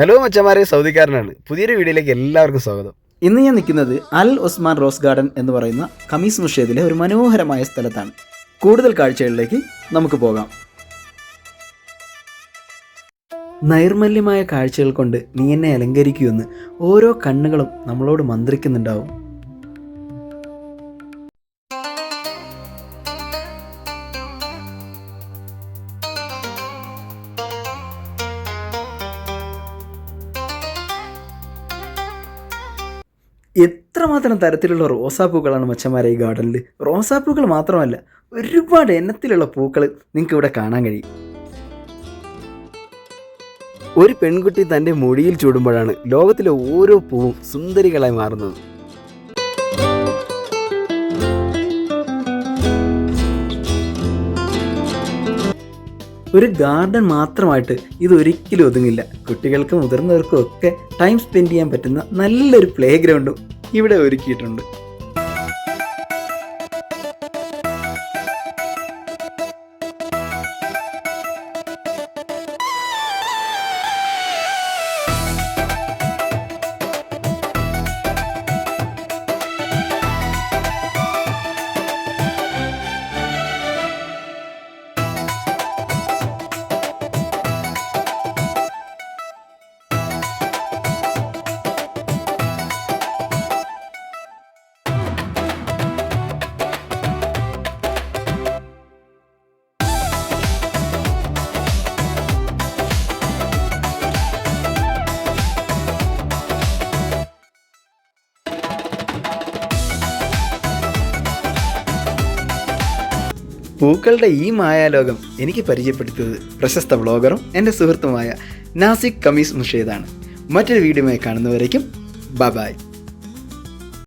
Hello മച്ചന്മാരെ. സൗദിക്കാരനാണ്. പുതിയൊരു വീഡിയോയിലേക്ക് എല്ലാവർക്കും സ്വാഗതം. ഇന്ന് ഞാൻ നിൽക്കുന്നത് അൽ ഉസ്മാൻ റോസ് ഗാർഡൻ എന്ന് പറയുന്ന കമീസ് മുഷേദിലെ ഒരു മനോഹരമായ സ്ഥലത്താണ്. കൂടുതൽ കാഴ്ചകളിലേക്ക് നമുക്ക് പോകാം. നൈർമല്യമായ കാഴ്ചകൾ കൊണ്ട് നീ എന്നെ അലങ്കരിക്കുമെന്ന് ഓരോ കണ്ണുകളും നമ്മളോട് മന്ത്രിക്കുന്നുണ്ടാവും. എത്രമാത്രം തരത്തിലുള്ള റോസാപ്പൂക്കളാണ് മച്ചന്മാരെ ഈ ഗാർഡനിൽ? റോസാപ്പൂക്കൾ മാത്രമല്ല ഒരുപാട് എണ്ണത്തിലുള്ള പൂക്കൾ നിങ്ങൾക്ക് ഇവിടെ കാണാൻ കഴിയും. ഒരു പെൺകുട്ടി തന്റെ മുടിയിൽ ചൂടുമ്പോഴാണ് ലോകത്തിലെ ഓരോ പൂവും സുന്ദരികളായി മാറുന്നത്. ഒരു ഗാർഡൻ മാത്രമായിട്ട് ഇത് ഒരിക്കലും ഒതുങ്ങില്ല. കുട്ടികൾക്കും മുതിർന്നവർക്കും ഒക്കെ ടൈം സ്പെൻഡ് ചെയ്യാൻ പറ്റുന്ന നല്ലൊരു പ്ലേ ഗ്രൗണ്ടും ഇവിടെ ഒരുക്കിയിട്ടുണ്ട്. പൂക്കളുടെ ഈ മായാലോകം എനിക്ക് പരിചയപ്പെടുത്തിയത് പ്രശസ്ത വ്ളോഗറും എന്റെ സുഹൃത്തുമായ നാസിക് കമീസ് മുഷേദാണ് മറ്റൊരു വീഡിയോയുമായി കാണുന്നവരേക്കും ബ ബായ്